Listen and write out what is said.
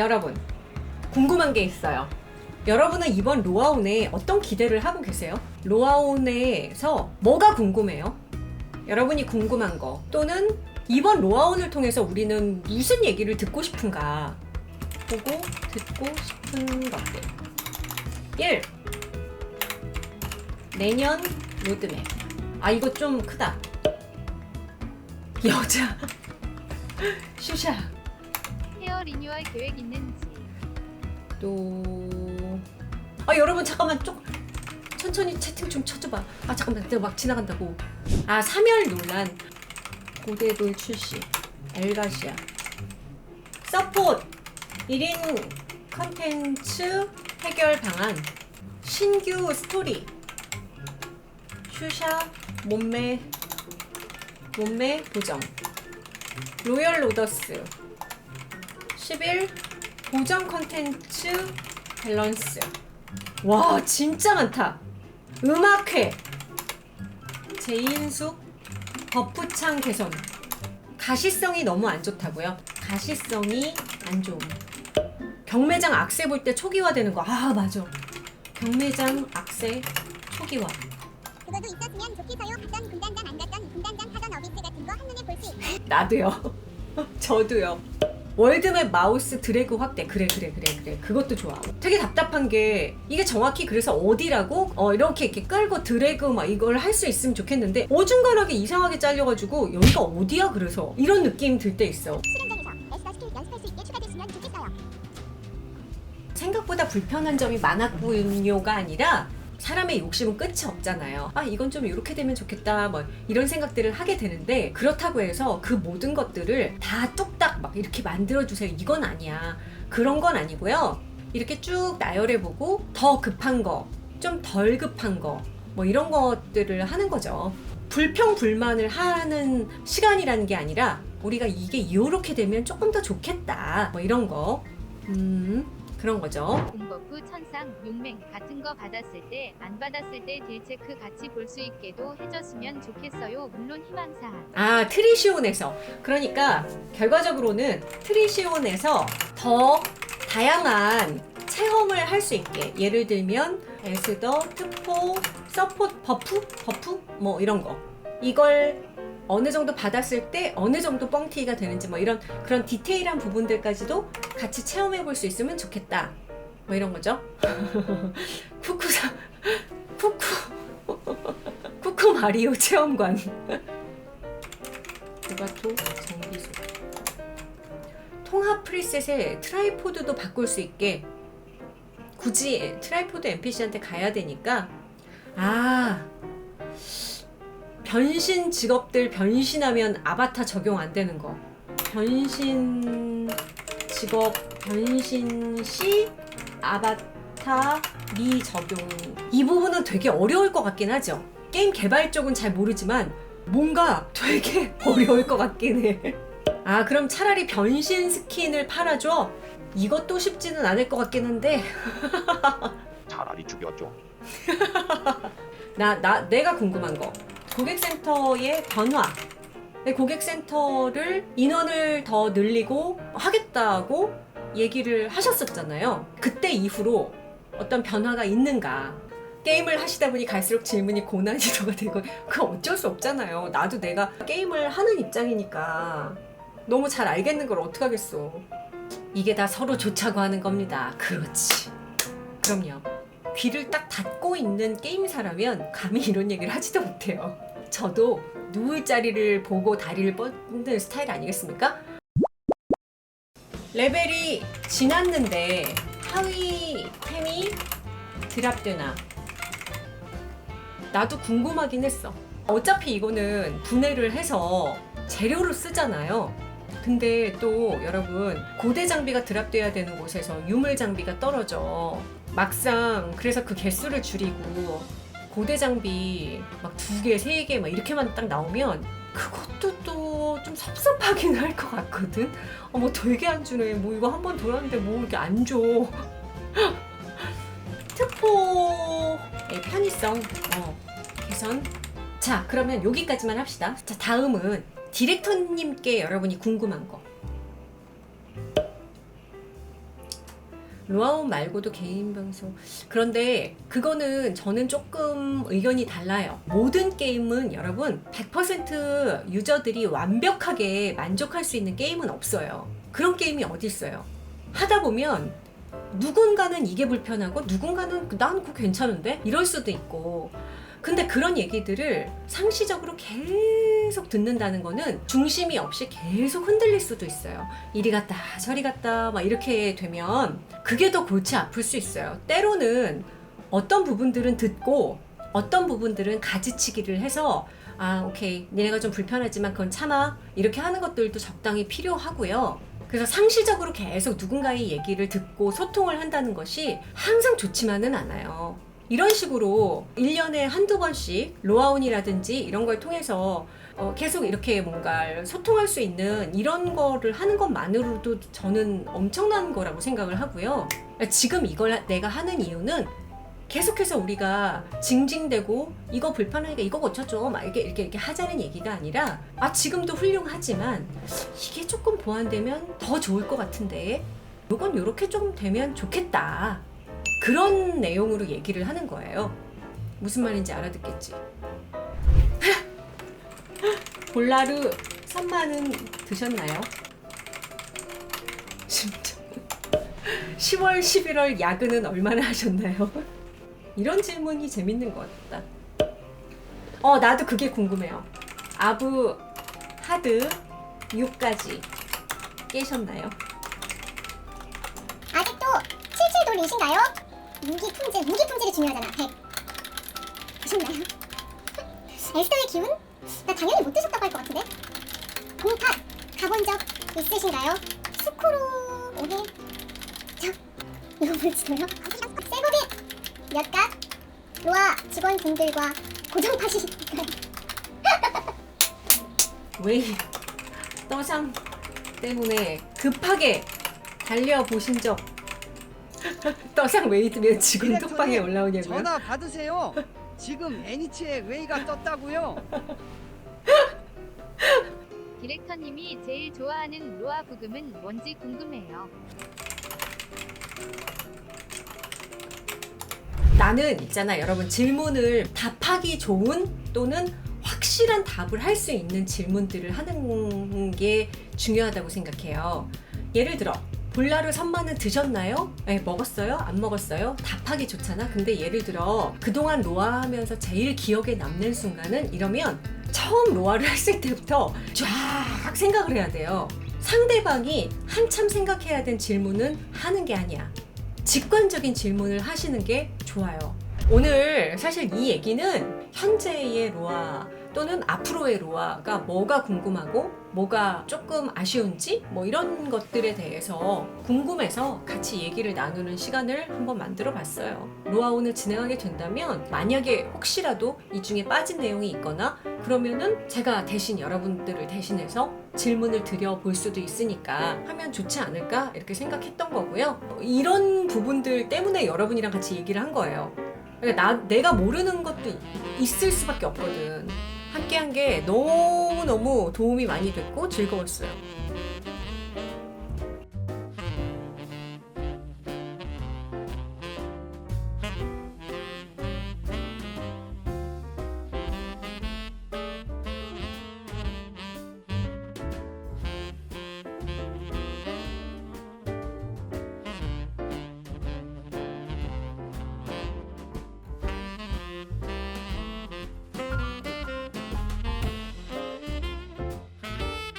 여러분 궁금한 게 있어요. 여러분은 이번 로아온에 어떤 기대를 하고 계세요? 로아온에서 뭐가 궁금해요? 여러분이 궁금한 거 또는 이번 로아온을 통해서 우리는 무슨 얘기를 듣고 싶은가 보고 듣고 싶은 것들 1. 내년 로드맵 아 이거 좀 크다 여자 슈샤 헤어 리뉴얼 계획 있는지. 또... 아 여러분 잠깐만 좀 천천히 채팅 좀 쳐줘봐. 아 잠깐만 내가 막 지나간다고. 아 사멸 논란. 고대돌 출시. 엘가시아. 서포트 1인 컨텐츠 해결 방안. 신규 스토리. 슈샤 몸매 몸매 보정. 로열 로더스 11 보정 컨텐츠 밸런스. 와. 진짜 많다. 음악회. 제인숙 버프창 개선. 가시성이 너무 안 좋다고요? 가시성이 안 좋음. 경매장 악세 볼 때 초기화되는 거. 아 맞아. 경매장 악세 초기화. 그거도 있었으면 좋겠어요. 갔던 군단장 안 갔던 군단장 하던 어비스 같은 거 한눈에 볼 수 있는 나도요. 저도요 월드맵 마우스 드래그 확대 그래 그래 그래 그래 그것도 좋아 되게 답답한 게 이게 정확히 그래서 어디라고 어 이렇게 이렇게 끌고 드래그 막 이걸 할 수 있으면 좋겠는데 어중간하게 이상하게 잘려가지고 여기가 어디야 그래서 이런 느낌 들 때 있어. 생각보다 불편한 점이 많았군요가 아니라 사람의 욕심은 끝이 없잖아요. 아, 이건 좀 이렇게 되면 좋겠다. 뭐 이런 생각들을 하게 되는데 그렇다고 해서 그 모든 것들을 다 뚝딱 막 이렇게 만들어 주세요. 이건 아니야. 그런 건 아니고요. 이렇게 쭉 나열해 보고 더 급한 거, 좀 덜 급한 거, 뭐 이런 것들을 하는 거죠. 불평 불만을 하는 시간이라는 게 아니라 우리가 이게 이렇게 되면 조금 더 좋겠다. 뭐 이런 거. 음. 그런 거죠. 공버프 천상 용맹 같은 거 받았을 때 안 받았을 때 딜체크 같이 볼 수 있게도 해줬으면 좋겠어요 물론 희망사항 아, 트리시온에서. 그러니까 결과적으로는 트리시온에서 더 다양한 체험을 할 수 있게. 예를 들면 에스더, 특포, 서포트, 버프, 버프 뭐 이런 거. 이걸 어느 정도 받았을 때 어느 정도 뻥튀기가 되는지 뭐 이런 그런 디테일한 부분들까지도 같이 체험해 볼 수 있으면 좋겠다. 뭐 이런 거죠. 쿠쿠사 쿠쿠 쿠쿠 마리오 체험관. 도가토 정비소 통합 프리셋에 트라이포드도 바꿀 수 있게 굳이 트라이포드 NPC한테 가야 되니까 아 변신 직업들 변신하면 아바타 적용 안 되는 거 변신 직업 변신 시 아바타 미 적용 이 부분은 되게 어려울 것 같긴 하죠 게임 개발 쪽은 잘 모르지만 뭔가 되게 어려울 것 같긴 해. 아, 그럼 차라리 변신 스킨을 팔아줘? 이것도 쉽지는 않을 것 같긴 한데. 차라리 죽여줘. 나, 나, 내가 궁금한 거. 고객센터의 변화. 네, 고객센터를 인원을 더 늘리고 하겠다고 얘기를 하셨었잖아요. 그때 이후로 어떤 변화가 있는가. 게임을 하시다 보니 갈수록 질문이 고난이도가 되고 그 어쩔 수 없잖아요. 나도 내가 게임을 하는 입장이니까 너무 잘 알겠는 걸 어떡하겠어. 이게 다 서로 좋자고 하는 겁니다. 그렇지. 그럼요. 귀를 딱 닫고 있는 게임사라면 감히 이런 얘기를 하지도 못해요. 저도 누울 자리를 보고 다리를 뻗는 스타일 아니겠습니까? 레벨이 지났는데 하위 템이 드랍되나 나도 궁금하긴 했어. 어차피 이거는 분해를 해서 재료로 쓰잖아요. 근데 또 여러분 고대 장비가 드랍돼야 되는 곳에서 유물 장비가 떨어져. 막상 그래서 그 개수를 줄이고 고대 장비 막 두 개, 세 개 막 이렇게만 딱 나오면 그것도 또 좀 섭섭하긴 할 것 같거든. 어, 뭐 되게 안 주네. 뭐 이거 한 번 돌았는데 뭐 이렇게 안 줘. 특포의 편의성 어, 개선. 자, 그러면 여기까지만 합시다. 자, 다음은 디렉터님께 여러분이 궁금한 거. 로아온 말고도 개인 방송. 그런데 그거는 저는 조금 의견이 달라요. 모든 게임은 여러분 100% 유저들이 완벽하게 만족할 수 있는 게임은 없어요. 그런 게임이 어디 있어요? 하다 보면 누군가는 이게 불편하고 누군가는 난 그거 괜찮은데 이럴 수도 있고 근데 그런 얘기들을 상시적으로 계속 듣는다는 거는 중심이 없이 계속 흔들릴 수도 있어요. 이리 갔다 저리 갔다 막 이렇게 되면 그게 더 골치 아플 수 있어요. 때로는 어떤 부분들은 듣고 어떤 부분들은 가지치기를 해서 아 오케이 니네가 좀 불편하지만 그건 참아 이렇게 하는 것들도 적당히 필요하고요. 그래서 상시적으로 계속 누군가의 얘기를 듣고 소통을 한다는 것이 항상 좋지만은 않아요. 이런 식으로 1년에 한두 번씩 로아온이라든지 이런 걸 통해서 어, 계속 이렇게 뭔가 소통할 수 있는 이런 거를 하는 것만으로도 저는 엄청난 거라고 생각을 하고요. 지금 이걸 내가 하는 이유는 계속해서 우리가 징징대고 이거 불편하니까 이거 고쳐줘 막 이렇게 이렇게 이렇게 하자는 얘기가 아니라 아 지금도 훌륭하지만 이게 조금 보완되면 더 좋을 것 같은데 이건 이렇게 좀 되면 좋겠다. 그런 내용으로 얘기를 하는 거예요. 무슨 말인지 알아듣겠지 볼라르 선만은 드셨나요? 진짜 10월 11월 야근은 얼마나 하셨나요? 이런 질문이 재밌는 것 같다. 어, 나도 그게 궁금해요. 아부 하드 6까지 깨셨나요? 아직도 77 돌리신가요? 무기 품질, 무기 품질이 중요하잖아. 100. 보셨나요? 에스더의 기운? 나 당연히 못 드셨다고 할 것 같은데. 공팟 가본 적 있으신가요? 스코로 오해. 저 이거 뭘지도요? 세고비 몇갓 로아 직원분들과 고정팟이니까요. 웨이 떠상 때문에 급하게 달려보신 적 떠상 웨이 왜 지금 톡방에 올라오냐고요? 전화 받으세요. 지금 애니치에 웨이가 떴다고요. 디렉터님이 제일 좋아하는 로아 부금은 뭔지 궁금해요. 나는 있잖아 여러분 질문을 답하기 좋은 또는 확실한 답을 할 수 있는 질문들을 하는 게 중요하다고 생각해요. 예를 들어 볼라르 선만은 드셨나요? 네, 먹었어요? 안 먹었어요? 답하기 좋잖아. 근데 예를 들어 그동안 로아 하면서 제일 기억에 남는 순간은 이러면 처음 로아를 했을 때부터 쫙 생각을 해야 돼요. 상대방이 한참 생각해야 된 질문은 하는 게 아니야. 직관적인 질문을 하시는 게 좋아요. 오늘 사실 이 얘기는 현재의 로아 또는 앞으로의 로아가 뭐가 궁금하고 뭐가 조금 아쉬운지 뭐 이런 것들에 대해서 궁금해서 같이 얘기를 나누는 시간을 한번 만들어 봤어요. 로아 오늘 진행하게 된다면 만약에 혹시라도 이 중에 빠진 내용이 있거나 그러면은 제가 대신 여러분들을 대신해서 질문을 드려 볼 수도 있으니까 하면 좋지 않을까 이렇게 생각했던 거고요. 이런 부분들 때문에 여러분이랑 같이 얘기를 한 거예요. 그러니까 나, 내가 모르는 것도 이- 있을 수밖에 없거든. 함께 한 게 너무너무 도움이 많이 됐고 즐거웠어요.